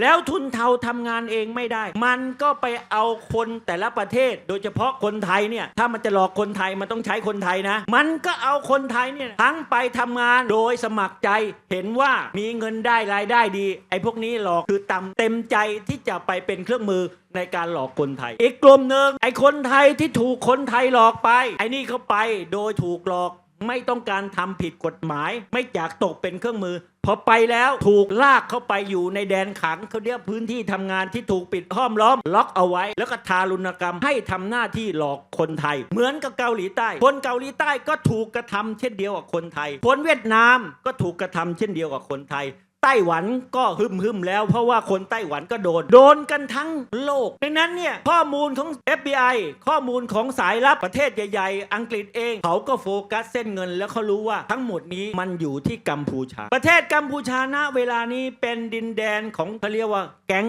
แล้วทุนเทาทำงานเองไม่ได้ มันก็ไปเอาคนแต่ละประเทศ โดยเฉพาะคนไทยเนี่ย ถ้ามันจะหลอกคนไทยมันต้องใช้คนไทยนะ มันก็เอาคนไทยเนี่ยทั้งไปทำงานโดยสมัครใจ เห็นว่ามีเงินได้รายได้ดี ไอ้พวกนี้หลอกคือต่ำเต็มใจที่จะไปเป็นเครื่องมือในการหลอกคนไทย อีกกลุ่มหนึ่งไอ้คนไทยที่ถูกคนไทยหลอกไป ไอ้นี่เขาไปโดยถูกหลอก ไม่ต้องการทำผิดกฎหมาย ไม่อยากตกเป็นเครื่องมือ พอไปแล้วถูกลากเข้าไปอยู่ในแดนขังเขาเรียกพื้นที่ทำงานที่ถูกปิดห้อมล้อม ล็อกเอาไว้ แล้วก็ทารุณกรรมให้ทำหน้าที่หลอกคนไทย เหมือนกับเกาหลีใต้ คนเกาหลีใต้ก็ถูกกระทำเช่นเดียวกับคนไทย คนเวียดนามก็ถูกกระทำเช่นเดียวกับคนไทย ไต้หวันก็หึมหึมแล้วเพราะว่าคนไต้หวันก็โดน โดนกันทั้งโลกดังนั้นเนี่ยข้อมูลของ FBI ข้อมูลของสายลับประเทศใหญ่ๆ อังกฤษเอง เขาก็โฟกัสเส้นเงิน แล้วเขารู้ว่าทั้งหมดนี้มันอยู่ที่กัมพูชา ประเทศกัมพูชาณเวลานี้เป็นดินแดนของเขาเรียกว่าแก๊ง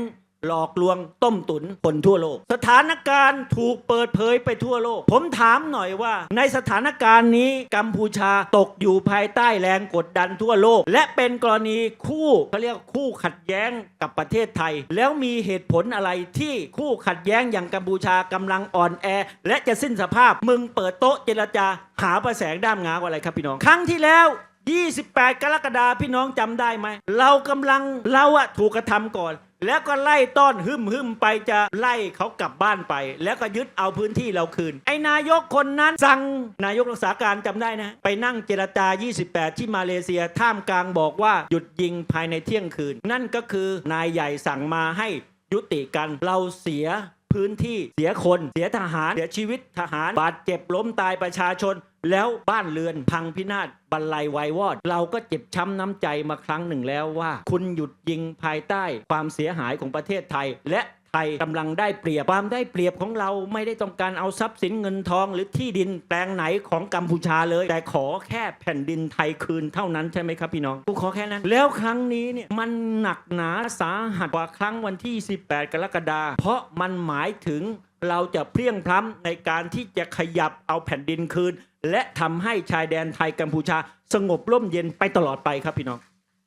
หลอกลวงต้มตุนคนทั่วโลก สถานการณ์ถูกเปิดเผยไปทั่วโลก ผมถามหน่อยว่า ในสถานการณ์นี้กัมพูชาตกอยู่ภายใต้แรงกดดันทั่วโลก และเป็นกรณีคู่เขาเรียกคู่ขัดแย้งกับประเทศไทย แล้วมีเหตุผลอะไรที่คู่ขัดแย้งอย่างกัมพูชากำลังอ่อนแอ และจะสิ้นสภาพมึงเปิดโต๊ะเจรจาหาประแสงด้ามงาว่าอะไรครับพี่น้อง ครั้งที่แล้ว28 กรกฎาคมพี่น้องจำได้ไหม เรากำลังเราอะถูกกระทำก่อน แล้วก็ไล่ต้อนหึมหึมไปจะไล่เขากลับบ้านไป แล้วก็ยึดเอาพื้นที่เราคืน ไอ้นายกคนนั้นสั่งนายกรักษาการจำได้นะ ไปนั่งเจรจา 28 ที่มาเลเซียท่ามกลางบอกว่าหยุดยิงภายในเที่ยงคืน นั่นก็คือนายใหญ่สั่งมาให้ยุติกันเราเสียพื้นที่เสียคน เสียทหาร เสียชีวิตทหาร บาดเจ็บล้มตายประชาชน แล้วบ้านเรือนพังพินาศบรรลัยวายวอด เราก็เจ็บช้ำน้ำใจมาครั้งหนึ่งแล้วว่า คุณหยุดยิงภายใต้ความเสียหายของประเทศไทย และไทยกำลังได้เปรียบความได้เปรียบของเราไม่ได้ต้องการเอาทรัพย์สินเงินทอง หรือที่ดินแปลงไหนของกัมพูชาเลย แต่ขอแค่แผ่นดินไทยคืนเท่านั้นใช่ไหมครับพี่น้องกูขอแค่นั้น แล้วครั้งนี้เนี่ยมันหนักหนาสาหัสกว่าครั้งวันที่ 18 กรกฎาคมเพราะมันหมายถึงเราจะเพลียงพล้ำในการที่จะขยับเอาแผ่นดินคืน และทำให้ชายแดนไทยกัมพูชาสงบร่มเย็นไปตลอดไปครับพี่น้อง